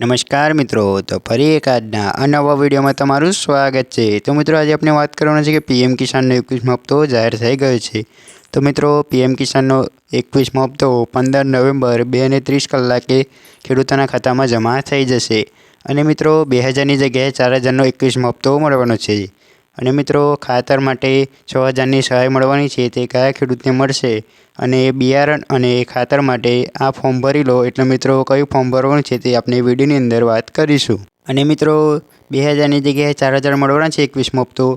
નમસ્કાર મિત્રો, તો ફરી એક આજના આ નવા વિડીયોમાં તમારું સ્વાગત છે. તો મિત્રો, આજે આપણે વાત કરવાની છે કે પીએમ કિસાનનો એકવીસમો હપ્તો જાહેર થઈ ગયો છે. તો મિત્રો, પીએમ કિસાનનો એકવીસમો હપ્તો પંદર નવેમ્બર બે અને ત્રીસ કલાકે ખેડૂતોના ખાતામાં જમા થઈ જશે. અને મિત્રો, બે હજારની જગ્યાએ ચાર હજારનો એકવીસમો હપ્તો મળવાનો છે. અને મિત્રો, ખાતર માટે છ હજારની સહાય મળવાની છે, તે કયા ખેડૂતને મળશે? અને બિયારણ અને ખાતર માટે આ ફોર્મ ભરી લો. એટલે મિત્રો, કયું ફોર્મ ભરવાનું છે તે આપણે વિડીયોની અંદર વાત કરીશું. અને મિત્રો, બે હજારની જગ્યાએ ચાર હજાર મળવાના છે એકવીસમો હપ્તો.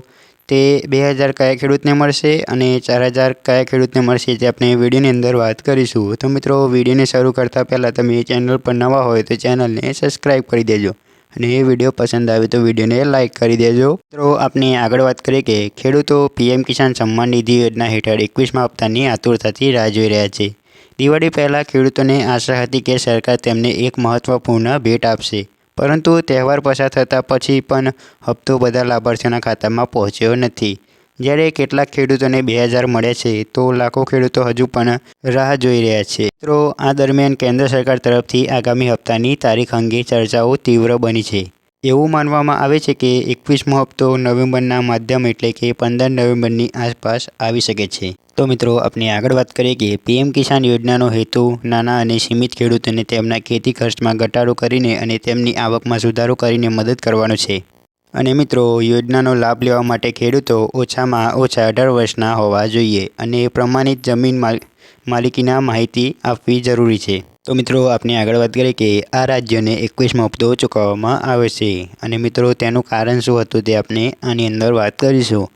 તે બે હજાર કયા ખેડૂતને મળશે અને ચાર હજાર કયા ખેડૂતને મળશે તે આપણે વિડીયોની અંદર વાત કરીશું. તો મિત્રો, વિડીયોને શરૂ કરતાં પહેલાં તમે ચેનલ પર નવા હોય તો ચેનલને સબસ્ક્રાઈબ કરી દેજો. અને એ વીડિયો પસંદ આવે તો વિડીયોને લાઇક કરી દેજો. મિત્રો, આપણે આગળ વાત કરીએ કે ખેડૂતો પીએમ કિસાન સન્માન નિધિ યોજના હેઠળ એકવીસમાં હપ્તાની આતુરતાથી રાહ જોઈ રહ્યા છે. દિવાળી પહેલાં ખેડૂતોને આશા હતી કે સરકાર તેમને એક મહત્ત્વપૂર્ણ ભેટ આપશે. પરંતુ તહેવાર પસાર થતાં પછી પણ હપ્તો બધા લાભાર્થીઓના ખાતામાં પહોંચ્યો નથી. જ્યારે કેટલાક ખેડૂતોને બે હજાર મળ્યા છે, તો લાખો ખેડૂતો હજુ પણ રાહ જોઈ રહ્યા છે. મિત્રો, આ દરમિયાન કેન્દ્ર સરકાર તરફથી આગામી હપ્તાની તારીખ અંગે ચર્ચાઓ તીવ્ર બની છે. એવું માનવામાં આવે છે કે એકવીસમો હપ્તો નવેમ્બરના માધ્યમ એટલે કે પંદર નવેમ્બરની આસપાસ આવી શકે છે. તો મિત્રો આપણે આગળ વાત કરીએ કે પીએમ કિસાન યોજનાનો હેતુ નાના અને સીમિત ખેડૂતોને તેમના ખેતી ખર્ચમાં ઘટાડો કરીને અને તેમની આવકમાં સુધારો કરીને મદદ કરવાનો છે. અને મિત્રો, યોજનાનો લાભ લેવા માટે ખેડૂતો ઓછામાં ઓછા અઢાર વર્ષના હોવા જોઈએ અને પ્રમાણિત જમીન માલિકીના માહિતી આપવી જરૂરી છે. તો મિત્રો આપણે આગળ વાત કરીએ કે આ રાજ્યને એકવીસમો હપ્તો ચૂકવવામાં આવે છે અને મિત્રો, તેનું કારણ શું હતું તે આપણે આની અંદર વાત કરીશું.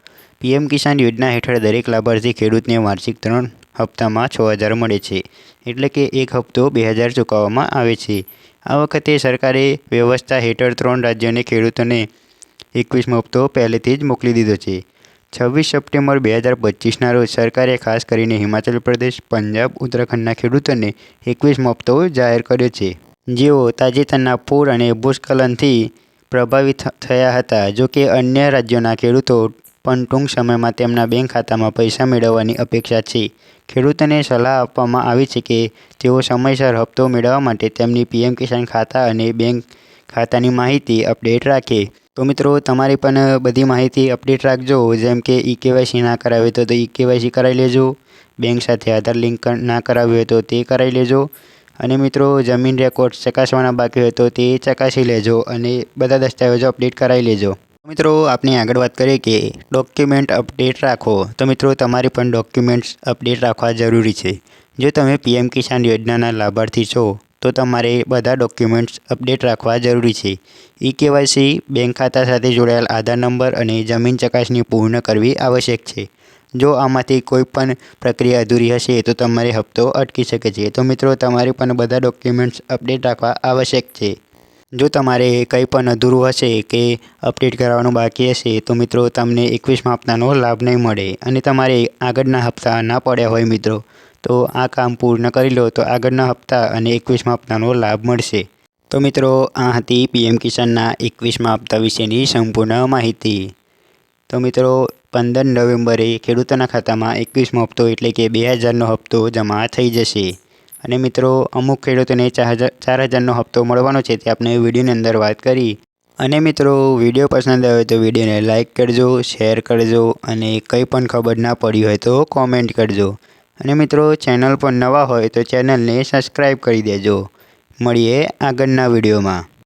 પીએમ કિસાન યોજના હેઠળ દરેક લાભાર્થી ખેડૂતને વાર્ષિક ત્રણ હપ્તામાં છ હજાર મળે છે, એટલે કે એક હપ્તો બે હજાર ચૂકવવામાં આવે છે. આ વખતે સરકારે વ્યવસ્થા હેઠળ ત્રણ રાજ્યોને ખેડૂતોને એકવીસમો હપ્તો પહેલેથી જ મોકલી દીધો છે. છવ્વીસ સપ્ટેમ્બર બે હજાર પચીસના રોજ સરકારે ખાસ કરીને હિમાચલ પ્રદેશ, પંજાબ, ઉત્તરાખંડના ખેડૂતોને એકવીસમો હપ્તો જાહેર કર્યો છે. જેઓ તાજેતરના પૂર અને ભૂસ્ખલનથી પ્રભાવિત થયા હતા, જો કે અન્ય રાજ્યોના ખેડૂતો પણ ટૂંક સમયમાં તેમના બેંક ખાતામાં પૈસા મેળવવાની અપેક્ષા છે. ખેડૂતોને સલાહ આપવામાં આવી છે કે તેઓ સમયસર હપ્તો મેળવવા માટે તેમની પીએમ કિસાન ખાતા અને બેંક ખાતાની માહિતી અપડેટ રાખે. તો મિત્રો, તમારી પણ બધી માહિતી અપડેટ રાખજો. જેમ કે ઈ કેવાયસી ના કરાવી તો ઈ કેવાયસી કરાવી લેજો. બેંક સાથે આધાર લિંક ના કરાવી હોય તો તે કરાવી લેજો. અને મિત્રો, જમીન રેકોર્ડ ચકાસવાના બાકી હોય તો તે ચકાસી લેજો અને બધા દસ્તાવેજો અપડેટ કરાવી લેજો. મિત્રો આપણે આગળ વાત કરીએ કે ડોક્યુમેન્ટ અપડેટ રાખો. તો મિત્રો, તમારી પણ ડોક્યુમેન્ટ્સ અપડેટ રાખવા જરૂરી છે. જો તમે પીએમ કિસાન યોજનાના લાભાર્થી છો તો તમારે બધા ડોક્યુમેન્ટ્સ અપડેટ રાખવા જરૂરી છે. ઈ કેવાયસી બેંક ખાતા સાથે જોડાયેલ આધાર નંબર અને જમીન ચકાસણી પૂર્ણ કરવી આવશ્યક છે. જો આમાંથી કોઈ પણ પ્રક્રિયા અધૂરી હશે તો તમારે હપ્તો અટકી શકે છે. તો મિત્રો, તમારે પણ બધા ડોક્યુમેન્ટ્સ અપડેટ રાખવા આવશ્યક છે. જો તમારે કંઈ પણ અધૂરું હશે કે અપડેટ કરાવવાનું બાકી હશે તો મિત્રો, તમને એકવીસમાં હપ્તાનો લાભ નહીં મળે અને તમારે આગળના હપ્તા ના પડ્યા હોય મિત્રો. તો આ કામ પૂર્ણ કરી લો તો આગળના હપ્તા અને એકવીસમાં હપ્તાનો લાભ મળશે. તો મિત્રો, આ હતી પીએમ કિસાનના એકવીસમાં હપ્તા વિશેની સંપૂર્ણ માહિતી. તો મિત્રો, પંદર નવેમ્બરે ખેડૂતોના ખાતામાં એકવીસમો હપ્તો એટલે કે બે હજારનો હપ્તો જમા થઈ જશે. અને મિત્રો, અમુક ખેડૂતોને ચાર હજાર ચાર હજારનો હપ્તો મળવાનો છે તે આપણે વિડીયોની અંદર વાત કરી. અને મિત્રો, વીડિયો પસંદ આવે તો વિડીયોને લાઇક કરજો, શેર કરજો અને કંઈ પણ ખબર ના પડી હોય તો કોમેન્ટ કરજો. અને મિત્રો ચેનલ પર નવા હોય તો ચેનલને સબસ્ક્રાઈબ કરી દેજો. મળીએ આગળના વિડીયોમાં.